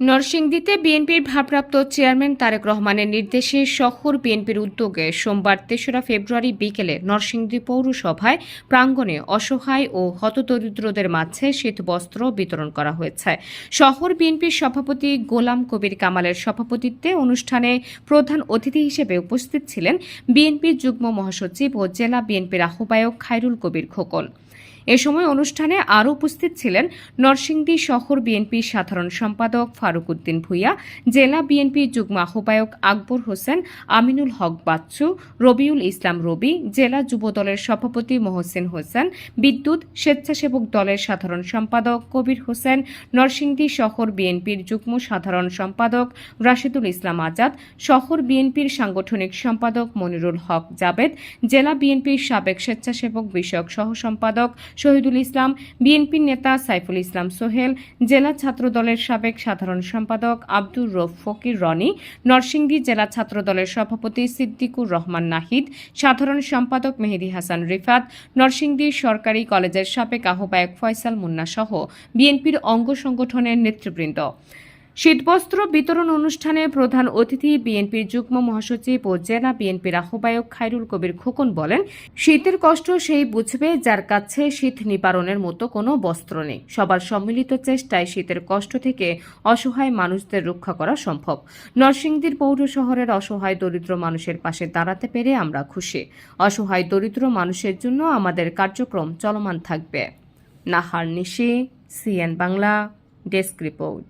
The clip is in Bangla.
নরসিংদীতে বিএনপির ভারপ্রাপ্ত চেয়ারম্যান তারেক রহমানের নির্দেশে শহর বিএনপির উদ্যোগে সোমবার তেসরা ফেব্রুয়ারি বিকেলে নরসিংদী পৌরসভায় প্রাঙ্গণে অসহায় ও হতদরিদ্রদের মাঝে শীতবস্ত্র বিতরণ করা হয়েছে। শহর বিএনপির সভাপতি গোলাম কবির কামালের সভাপতিত্বে অনুষ্ঠানে প্রধান অতিথি হিসেবে উপস্থিত ছিলেন বিএনপির যুগ্ম মহাসচিব ও জেলা বিএনপির আহ্বায়ক খায়রুল কবির খোকন। এ সময় অনুষ্ঠানে আরও উপস্থিত ছিলেন নরসিংদী শহর বিএনপির সাধারণ সম্পাদক ফারুক উদ্দিন ভূঁইয়া, জেলা বিএনপি যুগ্ম আহ্বায়ক আকবর হোসেন, আমিনুল হক বাচ্চু, রবিউল ইসলাম রবি, জেলা যুব দলের সভাপতি মহসিন হোসেন, বিদ্যুৎ স্বেচ্ছাসেবক দলের সাধারণ সম্পাদক কবির হোসেন, নরসিংদী শহর বিএনপির যুগ্ম সাধারণ সম্পাদক রাশিদুল ইসলাম আজাদ, শহর বিএনপির সাংগঠনিক সম্পাদক মনিরুল হক জাবেদ, জেলা বিএনপির সাবেক স্বেচ্ছাসেবক বিষয়ক সহ সম্পাদক শহীদুল ইসলাম, বিএনপির নেতা সাইফুল ইসলাম সোহেল, জেলা ছাত্র দলের সাবেক সাধারণ সম্পাদক আব্দুর রফ ফকির রনি, নরসিংদী জেলা ছাত্র দলের সভাপতি সিদ্দিকুর রহমান নাহিদ, সাধারণ সম্পাদক মেহেদি হাসান রিফাত, নরসিংদী সরকারি কলেজের সাবেক আহ্বায়ক ফয়সাল মুন্না সহ বিএনপির অঙ্গ সংগঠনের নেতৃবৃন্দ। শীতবস্ত্র বিতরণ অনুষ্ঠানে প্রধান অতিথি বিএনপির যুগ্ম মহাসচিব ও জেলা বিএনপির আহ্বায়ক খায়রুল কবির খোকন বলেন, শীতের কষ্ট সেই বুঝবে যার কাছে শীত নিবারণের মতো কোনো বস্ত্র নেই। সবার সম্মিলিত চেষ্টায় শীতের কষ্ট থেকে অসহায় মানুষদের রক্ষা করা সম্ভব। নরসিংদীর পৌর শহরের অসহায় দরিদ্র মানুষের পাশে দাঁড়াতে পেরে আমরা খুশি। অসহায় দরিদ্র মানুষের জন্য আমাদের কার্যক্রম চলমান থাকবে। Nahar Nishi, CN Bangla, desk report.